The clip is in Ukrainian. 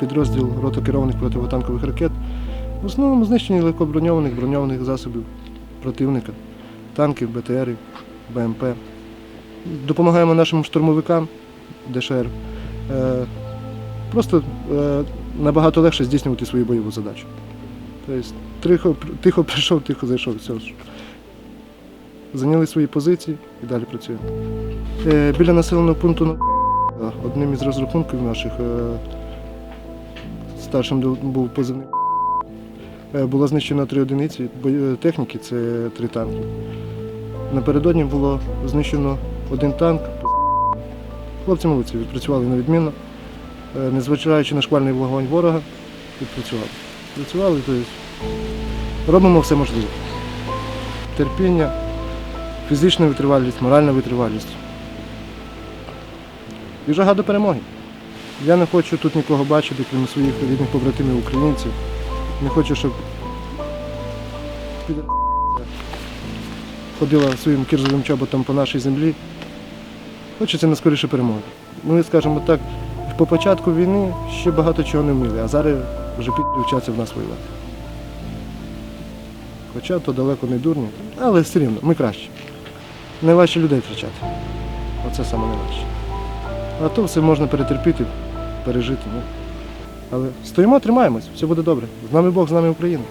підрозділ рота керованих противотанкових ракет. В основному знищення легкоброньованих броньованих засобів противника, танків, БТРів, БМП. Допомагаємо нашим штурмовикам ДШР. Е, Просто е, набагато легше здійснювати свою бойову задачу. Тобто тихо, тихо прийшов, тихо зайшов, все. Зайняли свої позиції і далі працюємо. Е, Біля населеного пункту одним із розрахунків наших старшим був позивний. Е, Було знищено три одиниці техніки, це три танки. Напередодні було знищено один танк. Хлопці молодці, відпрацювали на відмінно. Е, Незважаючи на шквальний вогонь ворога, відпрацювали. Працювали, тобто робимо все можливе. Терпіння, фізична витривалість, моральна витривалість. І жага до перемоги. Я не хочу тут нікого бачити, крім своїх рідних побратимів українців. Не хочу, щоб ходила своїм кірзовим чоботом по нашій землі. Хочеться наскоріше перемоги. Ми скажімо так, по початку війни ще багато чого не вміли, а зараз вже вчаться в нас воювати. Хоча то далеко не дурні, але все рівно, ми краще. Найважче людей втрачати. Оце саме найважче. А то все можна перетерпіти, пережити. Але стоїмо, тримаємось, все буде добре. З нами Бог, з нами Україна.